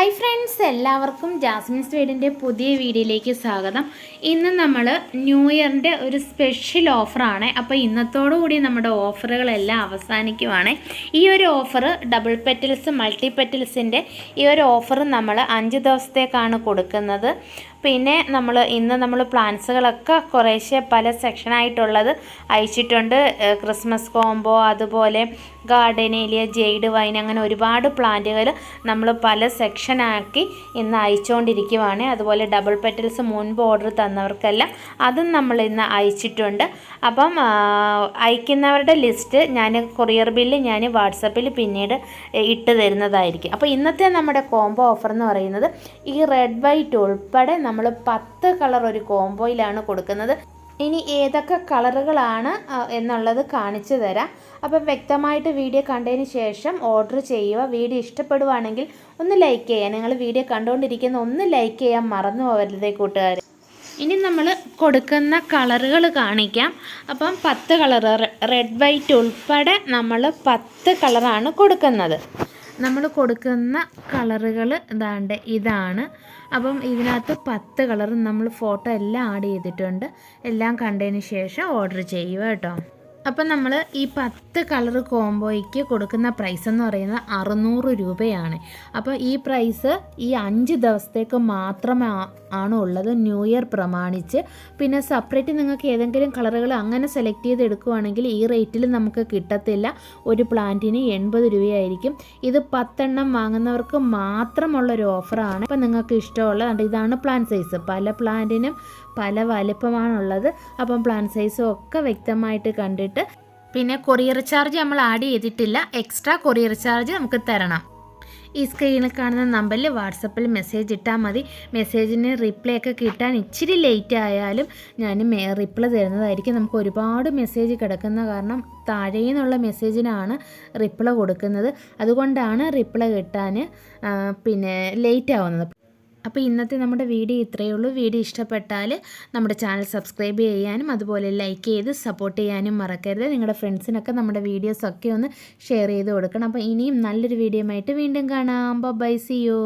Hi friends എല്ലാവർക്കും Jasmine's വീടിന്റെ പുതിയ വീഡിയോയിലേക്ക് സ്വാഗതം. ഇന്ന് നമ്മൾ ന്യൂ ഇയറിന്റെ ഒരു സ്പെഷ്യൽ ഓഫറാണ് അപ്പോൾ ഇന്നത്തോടുകൂടി നമ്മുടെ ഓഫറുകളെല്ലാം അവസാനിക്കുവാണ്. ഈ ഒരു ഓഫർ ഡബിൾ പെറ്റൽസ് മൾട്ടി പെറ്റൽസിന്റെ ഈ ഒരു ഓഫർ നമ്മൾ അഞ്ച് ദിവസത്തേക്കാണ് കൊടുക്കുന്നത്. പിന്നെ നമ്മൾ ഇന്ന് നമ്മൾ പ്ലാൻസുകളൊക്കെ കുറേശ്ശെ പല സെക്ഷനായിട്ടുള്ളത് അയച്ചിട്ടുണ്ട്. ക്രിസ്മസ് കോംബോ അതുപോലെ ഗാർഡനേലിയ ജെയ്ഡ് വൈൻ അങ്ങനെ ഒരുപാട് പ്ലാന്റുകൾ നമ്മൾ പല സെക്ഷനാക്കി ഇന്ന് അയച്ചുകൊണ്ടിരിക്കുവാണ് അതുപോലെ ഡബിൾ പെറ്റൽസ് മുൻപ് ഓർഡർ തന്നവർക്കെല്ലാം അതും നമ്മൾ ഇന്ന് അയച്ചിട്ടുണ്ട്. അപ്പം അയക്കുന്നവരുടെ ലിസ്റ്റ് ഞാൻ കൊറിയർ ബില്ല് ഞാൻ വാട്സപ്പിൽ പിന്നീട് ഇട്ട് തരുന്നതായിരിക്കും. അപ്പോൾ ഇന്നത്തെ നമ്മുടെ കോംബോ ഓഫർ എന്ന് പറയുന്നത് ഈ റെഡ് വൈറ്റ് ഉൾപ്പെടെ നമ്മൾ പത്ത് കളർ ഒരു കോംബോയിലാണ് കൊടുക്കുന്നത്. ഇനി ഏതൊക്കെ കളറുകളാണ് എന്നുള്ളത് കാണിച്ചു തരാം. അപ്പം വ്യക്തമായിട്ട് വീഡിയോ കണ്ടതിന് ശേഷം ഓർഡർ ചെയ്യുക. വീഡിയോ ഇഷ്ടപ്പെടുവാണെങ്കിൽ ഒന്ന് ലൈക്ക് ചെയ്യുക. നിങ്ങൾ വീഡിയോ കണ്ടുകൊണ്ടിരിക്കുന്ന ഒന്ന് ലൈക്ക് ചെയ്യാൻ മറന്നു പോകരുതേ കൂട്ടുകാർ ഇനി നമ്മൾ കൊടുക്കുന്ന കളറുകൾ കാണിക്കാം. അപ്പം പത്ത് കളർ റെഡ് വൈറ്റ് ഉൾപ്പെടെ നമ്മൾ പത്ത് കളറാണ് കൊടുക്കുന്നത്. നമ്മൾ കൊടുക്കുന്ന കളറുകൾ ഇതാണ്ട് ഇതാണ്. അപ്പം ഇതിനകത്ത് പത്ത് കളർ നമ്മൾ ഫോട്ടോ എല്ലാം ആഡ് ചെയ്തിട്ടുണ്ട്. എല്ലാം കണ്ടതിന് ശേഷം ഓർഡർ ചെയ്യുക കേട്ടോ. അപ്പം നമ്മൾ ഈ പത്ത് കളർ കോംബോയ്ക്ക് കൊടുക്കുന്ന പ്രൈസ് എന്ന് പറയുന്നത് അറുന്നൂറ് രൂപയാണ്. അപ്പോൾ ഈ പ്രൈസ് ഈ അഞ്ച് ദിവസത്തേക്ക് മാത്രമേ ആണ് ഉള്ളത്? ന്യൂ ഇയർ പ്രമാണിച്ച്. പിന്നെ സെപ്പറേറ്റ് നിങ്ങൾക്ക് ഏതെങ്കിലും കളറുകൾ അങ്ങനെ സെലക്ട് ചെയ്ത് എടുക്കുവാണെങ്കിൽ ഈ റേറ്റിൽ നമുക്ക് കിട്ടത്തില്ല. ഒരു പ്ലാന്റിന് എൺപത് രൂപയായിരിക്കും. ഇത് പത്തെണ്ണം വാങ്ങുന്നവർക്ക് മാത്രമുള്ള ഒരു ഓഫറാണ് അപ്പം നിങ്ങൾക്ക് ഇഷ്ടമുള്ള ഇതാണ് പ്ലാൻ സൈസ് പല പ്ലാന്റിനും പല വലിപ്പമാണുള്ളത്. അപ്പം പ്ലാൻ സൈസും ഒക്കെ വ്യക്തമായിട്ട് കണ്ടിട്ട്. പിന്നെ കൊറിയർ ചാർജ് നമ്മൾ ആഡ് ചെയ്തിട്ടില്ല. എക്സ്ട്രാ കൊറിയർ ചാർജ് നമുക്ക് തരണം. ഈ സ്ക്രീനിൽ കാണുന്ന നമ്പറിൽ വാട്സപ്പിൽ മെസ്സേജ് ഇട്ടാൽ മതി. മെസ്സേജിന് റിപ്ലൈ ഒക്കെ കിട്ടാൻ ഇച്ചിരി ലേറ്റ് ആയാലും ഞാൻ റിപ്ലൈ തരുന്നതായിരിക്കും. നമുക്ക് ഒരുപാട് മെസ്സേജ് കിടക്കുന്ന കാരണം താഴെ നിന്നുള്ള മെസ്സേജിനാണ് റിപ്ലൈ കൊടുക്കുന്നത്. അതുകൊണ്ടാണ് റിപ്ലൈ കിട്ടാൻ പിന്നെ ലേറ്റ് ആവുന്നത്. അപ്പോൾ ഇന്നത്തെ നമ്മുടെ വീഡിയോ ഇത്രയേ ഉള്ളൂ. വീഡിയോ ഇഷ്ടപ്പെട്ടാൽ നമ്മുടെ ചാനൽ സബ്സ്ക്രൈബ് ചെയ്യാനും അതുപോലെ ലൈക്ക് ചെയ്ത് സപ്പോർട്ട് ചെയ്യാനും മറക്കരുത്. നിങ്ങളുടെ ഫ്രണ്ട്സിനൊക്കെ നമ്മുടെ വീഡിയോസൊക്കെ ഒന്ന് ഷെയർ ചെയ്ത് കൊടുക്കണം. അപ്പോൾ ഇനിയും നല്ലൊരു വീഡിയോ ആയിട്ട് വീണ്ടും കാണാം. By C U